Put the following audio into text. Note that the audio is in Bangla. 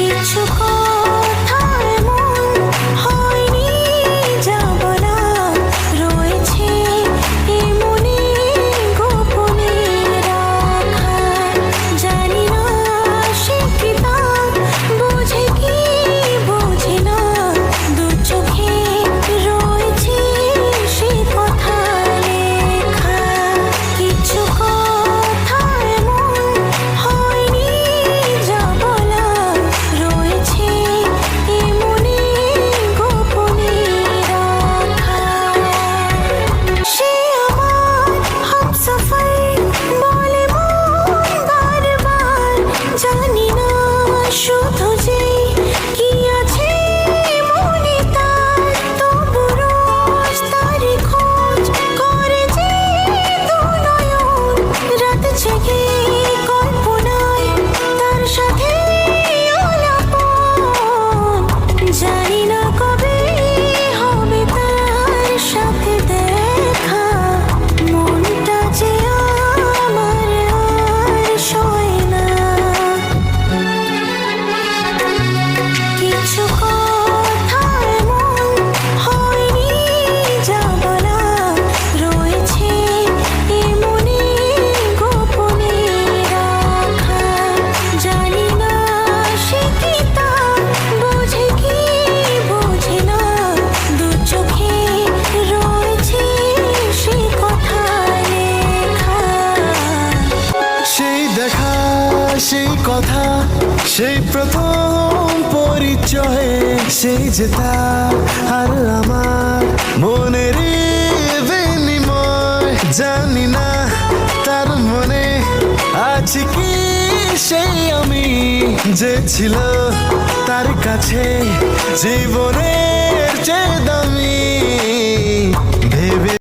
一出乎你那么疏通 কথা, সেই প্রথম পরিচয়ে, সেই যে আর আমার মনের বিনিময়। জানি না তার মনে আছে কি সেই আমি যে ছিল তার কাছে জীবনের চেয়ে